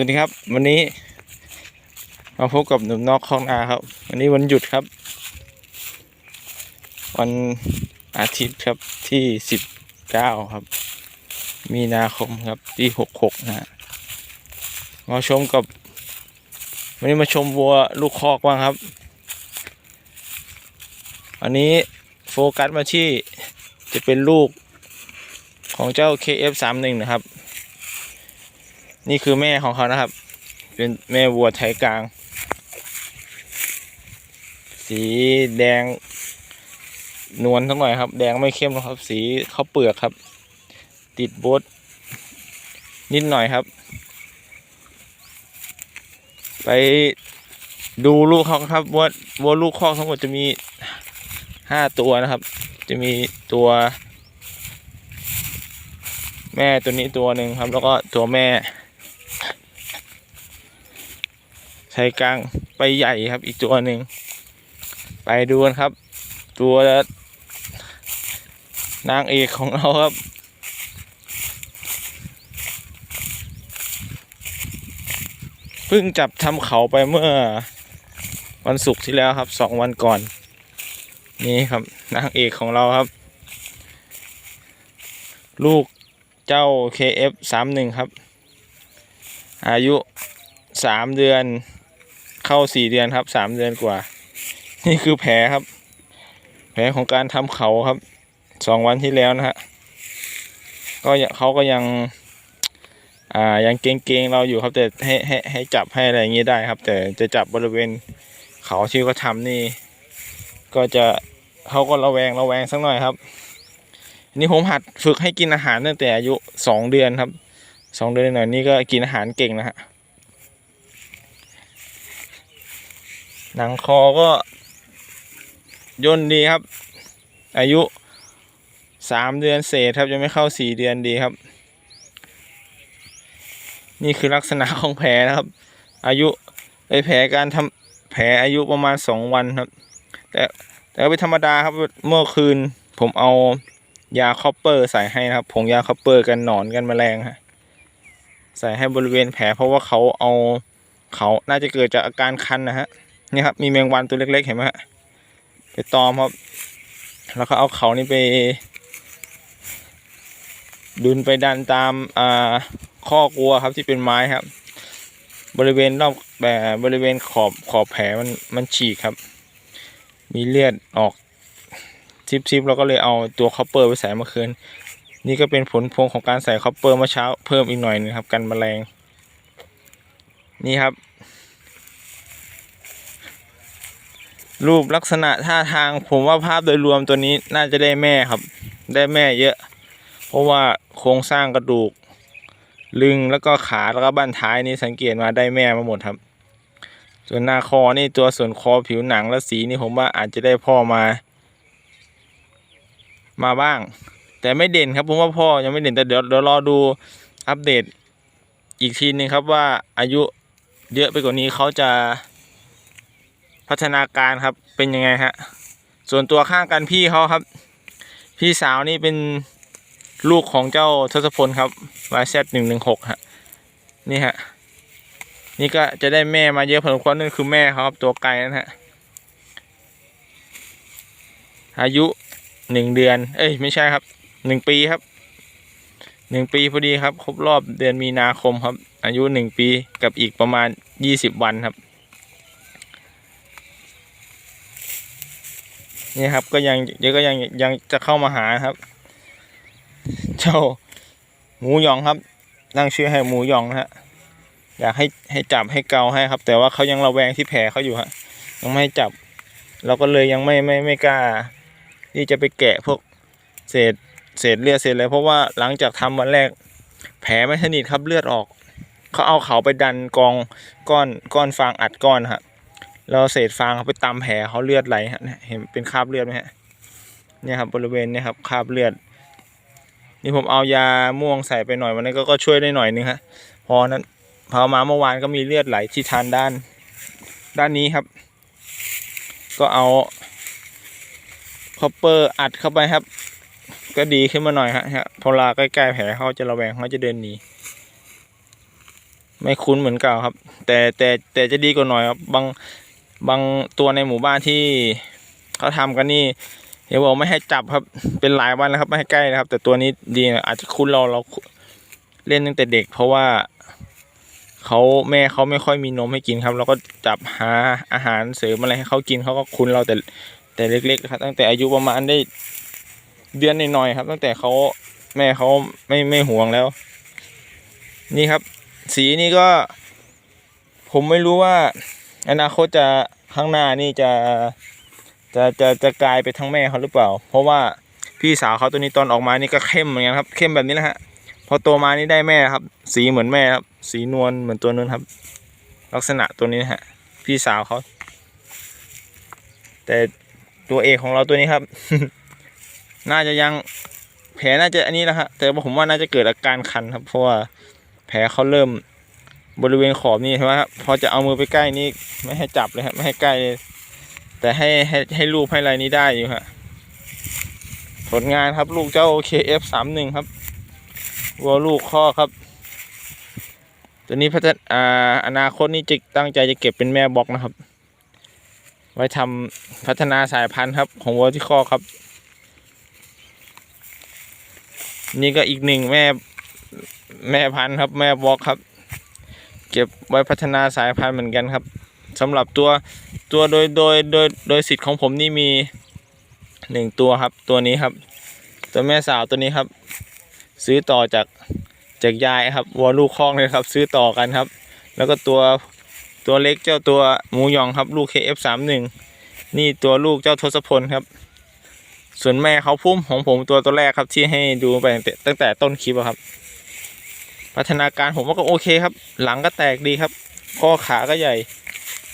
วัสดีครับ วันนี้มาพบกับหนุ่มนอกคลองนาครับ วันนี้วันหยุดครับ วันอาทิตย์ครับที่สิบเก้าครับ มีนาคมครับปีหกหกนะฮะมาชมกับ วันนี้มาชมวัวลูกคอกบ้างครับ อันนี้โฟกัสมาที่จะเป็นลูกของเจ้า KF31 นะครับ นี่คือแม่ของเขานะครับ เป็นแม่วัวไทยกลาง สีแดง นวลทั้งหน่อยครับ แดงไม่เข้มหรอกครับ สีเขาเปลือกครับ ติดโบทนิดหน่อยครับ ไปดูลูกเขาครับวัววัวลูกคอกทั้งหมดจะมีห้าตัวนะครับ จะมีตัว แม่ตัวนี้ตัวหนึ่งครับ แล้วก็ตัวแม่ ไทยกลางไปใหญ่ครับอีกตัวหนึ่ง ไปดูกันครับ ตัวนางเอกของเราครับ เพิ่งจับทำเขาไปเมื่อวันศุกร์ที่แล้วครับสองวันก่อน นี่ครับนางเอกของเราครับ ลูกเจ้า KF31 ครับ อายุสามเดือน เข้าสี่เดือนครับสามเดือนกว่า นี่คือแผลครับ แผลของการทำเขาครับสองวันที่แล้วนะฮะก็เขาก็ยัง อ่ายังเกรงๆเราอยู่ครับแต่ให้ให้ให้จับให้อะไรอย่างงี้ได้ครับ แต่จะจับบริเวณเขาที่เขาทำนี่ ก็จะเขาก็ระแวงระแวงสักหน่อยครับนี่ผมหัดฝึกให้กินอาหารตั้งแต่อายุสองเดือนครับสองเดือนหน่อยนี่ก็กินอาหารเก่งนะฮะ หนังคอก็ย่นดีครับ อายุสามเดือนเศษครับยังไม่เข้าสี่เดือนดีครับ นี่คือลักษณะของแผลนะครับ อายุไอแผลการทำแผลอายุประมาณสองวันครับ แต่แต่ก็เป็นธรรมดาครับเมื่อคืนผมเอายาคอปเปอร์ใส่ให้นะครับผงยาคอปเปอร์กันหนอนกันแมลงฮะใส่ให้บริเวณแผลเพราะว่าเขาเอาเขาน่าจะเกิดจากอาการคันนะฮะ นี่ครับมีแมงวันตัวเล็กๆเห็นไหมฮะไปตอมครับ แล้วก็เอาเขานี่ไป ดุนไปดันตามอ่าข้อกลัวครับที่เป็นไม้ครับ บริเวณรอบแบบบริเวณขอบขอบแผลมันมันฉีกครับ มีเลือดออกซิบๆแล้วก็เลยเอาตัวคอปเปอร์ไปใส่เมื่อคืน นี่ก็เป็นผลพวงของการใส่คอปเปอร์เมื่อเช้าเพิ่มอีกหน่อยหนึงครับ กันแมลง นี่ครับ รูปลักษณะท่าทางผมว่าภาพโดยรวมตัวนี้น่าจะได้แม่ครับ ได้แม่เยอะ เพราะว่าโครงสร้างกระดูก ลึงแล้วก็ขาแล้วก็บั้นท้ายนี่สังเกตมาได้แม่มาหมดครับ ส่วนหน้าคอนี่ตัวส่วนคอผิวหนังและสีนี่ผมว่าอาจจะได้พ่อมา มาบ้าง แต่ไม่เด่นครับผมว่าพ่อยังไม่เด่นแต่เดี๋ยวเดี๋ยวรอดูอัปเดตอีกทีนึงครับว่าอายุเยอะไปกว่านี้เขาจะ พัฒนาการครับเป็นยังไงฮะส่วนตัวข้างกันพี่เขาครับ พี่สาวนี่เป็นลูกของเจ้าทศพลครับวายแซหนึ่งหนึ่งหกฮะนี่ฮะนี่ก็จะได้แม่มาเยอะพอสมควรนั่นคือแม่เขาครับตัวไกลนั่นฮะอายุหนึ่งเดือน เอ้ยไม่ใช่ครับหนึ่งปีครับหนึ่งปีพอดีครับ ครบรอบเดือนมีนาคมครับ อายุหนึ่งปีกับอีกประมาณยี่สิบวันครับ นี่ครับก็ยังเดี๋ยวก็ยังยังจะเข้ามาหาครับ เจ้าหมูหยองครับตั้งชื่อให้หมูหยองนะฮะอยากให้ให้จับให้เกาให้ครับ แต่ว่าเขายังระแวงที่แผลเขาอยู่ฮะยังไม่ให้จับ เราก็เลยยังไม่ไม่ไม่กล้า ที่จะไปแกะพวกเศษเศษเลือดเศษอะไรเพราะว่าหลังจากทำวันแรก แผลไม่สนิทครับเลือดออก เขาเอาเขาไปดันกองก้อนก้อนฟางอัดก้อนฮะ เราเศษฟางเขาไปตำแผลเขาเลือดไหลฮะเนี่ยเห็นเป็นคราบเลือดไหมฮะเนี่ยครับบริเวณเนี่ยครับคราบเลือด นี่ผมเอายาม่วงใส่ไปหน่อยวันนี้ก็ก็ช่วยได้หน่อยนึงฮะพอนั้นพอมาเมื่อวานก็มีเลือดไหลที่ทานด้านด้านนี้ครับ ก็เอาคอปเปอร์อัดเข้าไปครับ ก็ดีขึ้นมาหน่อยฮะฮะพอลาใกล้ๆแผลเขาจะระแวงเขาจะเดินหนีไม่คุ้นเหมือนเก่าครับ แต่แต่แต่จะดีกว่าหน่อยครับบาง บางตัวในหมู่บ้านที่เขาทำกันนี่เดี๋ยวบอกไม่ให้จับครับ เป็นหลายวันแล้วครับ ไม่ให้ใกล้นะครับ แต่ตัวนี้ดีนะอาจจะคุ้นเราเราเล่นตั้งแต่เด็ก เพราะว่าเขาแม่เขาไม่ค่อยมีนมให้กินครับ เราก็จับหาอาหารเสริมอะไรให้เขากินเขาก็คุ้นเราแต่แต่เล็กๆครับ ตั้งแต่อายุประมาณได้เดือนหน่อยๆครับ ตั้งแต่เขาแม่เขาไม่ไม่ห่วงแล้ว นี่ครับ สีนี่ก็ ผมไม่รู้ว่า อนาคตจะข้างหน้านี่จะจะจะจะกลายไปทั้งแม่เขาหรือเปล่า เพราะว่าพี่สาวเขาตัวนี้ตอนออกมานี่ก็เข้มเหมือนกันครับ เข้มแบบนี้แหละฮะ พอโตมานี่ได้แม่ครับ สีเหมือนแม่ครับ สีนวลเหมือนตัวนู้นครับ ลักษณะตัวนี้นะฮะ พี่สาวเขา แต่ตัวเอกของเราตัวนี้ครับ น่าจะยังแผลน่าจะอันนี้แหละฮะ แต่ผมว่าน่าจะเกิดอาการคันครับ เพราะว่าแผลเขาเริ่ม บริเวณขอบนี่ใช่ไหมครับพอจะเอามือไปใกล้นี่ไม่ให้จับเลยครับไม่ให้ใกล้เลย แต่ให้ให้ให้รูปให้อะไรนี้ได้อยู่ฮะผลงานครับลูกเจ้า KF สามหนึ่งครับวัวลูกข้อครับ ตัวนี้พัฒนอาอนาคตนี่จะตั้งใจจะเก็บเป็นแม่บล็อกนะครับ ไว้ทำพัฒนาสายพันธุ์ครับของวัวที่ข้อครับ นี่ก็อีกหนึ่งแม่แม่พันธุ์ครับ แม่บล็อกครับ เก็บไว้พัฒนาสายพันธุ์เหมือนกันครับสำหรับตัวตัวโดยโดยโดยโดยสิทธิ์ของผมนี่มีหนึ่งตัวครับ ตัวนี้ครับ ตัวแม่สาวตัวนี้ครับ ซื้อต่อจากจากยายครับวัวลูกคล้อกเลยครับ ซื้อต่อกันครับ แล้วก็ตัวตัวเล็กเจ้าตัวหมูหยองครับ ลูก KF31 นี่ตัวลูกเจ้าทศพลครับ ส่วนแม่เขาพุ่มของผมตัวตัวแรกครับที่ให้ดูไปตั้งแต่ต้นคลิปครับ พัฒนาการผมว่าก็โอเคครับ หลังก็แตกดีครับข้อขาก็ใหญ่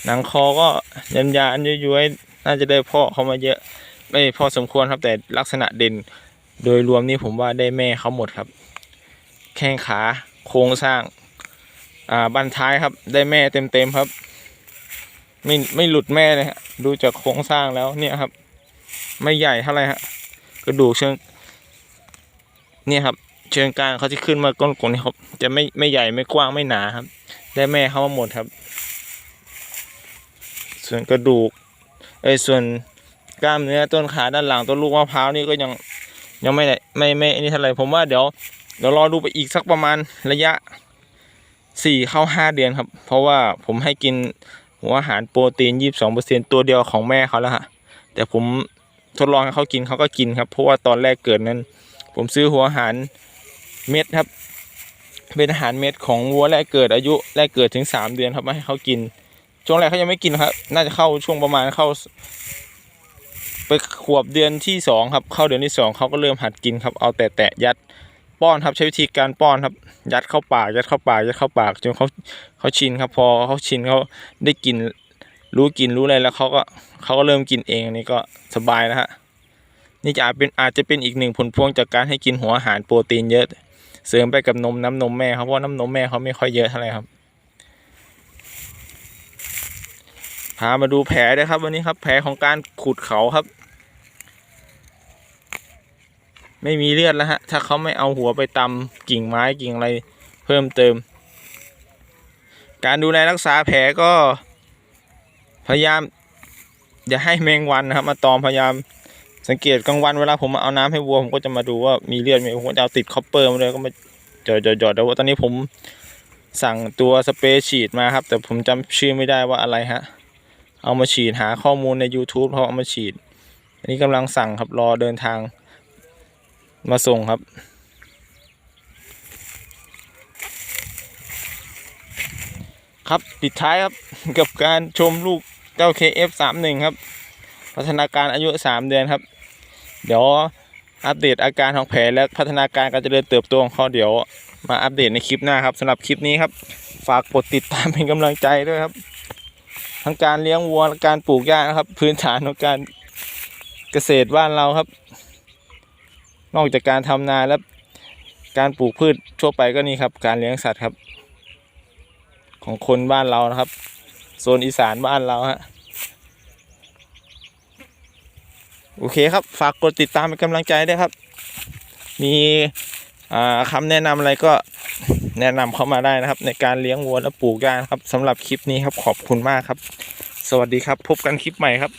หนังคอก็ยันยานย้วยๆน่าจะได้พ่อเขามาเยอะไม่พอสมควรครับ แต่ลักษณะเด่น โดยรวมนี่ผมว่าได้แม่เขาหมดครับ แข้งขาโครงสร้าง อ่าบันท้ายครับ ได้แม่เต็มๆครับ ไม่ไม่หลุดแม่เลยฮะดูจากโครงสร้างแล้วเนี่ยครับ ไม่ใหญ่เท่าไหร่ฮะกระดูกเชิงเนี่ยครับ เชิงกรานเขาที่ขึ้นมาก้นกลนี่ครับ จะไม่ไม่ใหญ่ไม่กว้างไม่หนาครับ ได้แม่เขามาหมดครับ ส่วนกระดูกเอ้ยส่วนกล้ามเนื้อต้นขาด้านหลังต้นลูกมะพร้าวนี่ก็ยังยังไม่ได้ไม่ไม่นนี้เท่าไหร่ผมว่าเดี๋ยวเดี๋ยวรอดูไปอีกสักประมาณระยะสี่เข้าห้าเดือนครับ เพราะว่าผมให้กินหัวอาหารโปรตีนยี่สิบสองเปอร์เซ็นตัวเดียวของแม่เขาแล้วฮะแต่ผมทดลองให้เขากินเขาก็กินครับ เพราะว่าตอนแรกเกิดนั้น ผมซื้อหัวอาหาร เม็ดครับ เป็นอาหารเม็ดของวัวแรกเกิดอายุแรกเกิดถึงสามเดือนครับมาให้เขากิน ช่วงแรกเขายังไม่กินครับ น่าจะเข้าช่วงประมาณเข้า ไปขวบเดือนที่สองครับ เข้าเดือนที่สองเขาก็เริ่มหัดกินครับ เอาแต่แตะยัดป้อนครับใช้วิธีการป้อนครับ ยัดเข้าปากยัดเข้าปากยัดเข้าปากจนเขาเขาชินครับ พอเขาชินเขาได้กินรู้กินรู้อะไรแล้วเขาก็เขาก็เริ่มกินเองอันนี้ก็สบายแล้วฮะนี่จะอาจเป็นอาจจะเป็นอีกหนึ่งผลพวงจากการให้กินหัวอาหารโปรตีนเยอะ เสริมไปกับนมน้ำนมแม่ครับเพราะน้ำนมแม่เขาไม่ค่อยเยอะเท่าไหร่ครับ พามาดูแผลด้วยครับวันนี้ครับ แผลของการขุดเขาครับ ไม่มีเลือดแล้วฮะ ถ้าเขาไม่เอาหัวไปตำกิ่งไม้กิ่งอะไรเพิ่มเติม การดูแลรักษาแผลก็ พยายามอย่าให้แมงวันนะครับ มาตอมพยายาม สังเกตกลางวันเวลาผมมาเอาน้ำให้วัวผมก็จะมาดูว่ามีเลือดไหมผมจะเอาติดคอปเปอร์มาเลยก็มาหยอดหยอดหยอดแต่ว่าตอนนี้ผมสั่งตัวสเปรย์ฉีดมาครับ แต่ผมจำชื่อไม่ได้ว่าอะไรฮะ เอามาฉีดหาข้อมูลใน YouTube เขาเอามาฉีด อันนี้กำลังสั่งครับรอเดินทางมาส่งครับครับปิดท้ายครับกับการชมลูกเจ้า KF31 ครับ พัฒนาการอายุ 3 เดือนครับ เดี๋ยวอัปเดตอาการของแผลและพัฒนาการการเจริญเติบโตของเขาเดี๋ยวมาอัปเดตในคลิปหน้าครับสำหรับคลิปนี้ครับ ฝากกดติดตามเป็นกำลังใจด้วยครับ ทั้งการเลี้ยงวัวและการปลูกหญ้านะครับ พื้นฐานของการเกษตรบ้านเราครับ นอกจากการทำนาแล้วการปลูกพืชทั่วไปก็นี่ครับ การเลี้ยงสัตว์ครับ ของคนบ้านเรานะครับโซนอีสานบ้านเราฮะ โอเคครับ ฝากกดติดตามเป็นกำลังใจด้วยครับ มีอ่าคำแนะนำอะไรก็แนะนำเข้ามาได้นะครับ ในการเลี้ยงวัวและปลูกยานครับสำหรับคลิปนี้ครับขอบคุณมากครับ สวัสดีครับ พบกันคลิปใหม่ครับ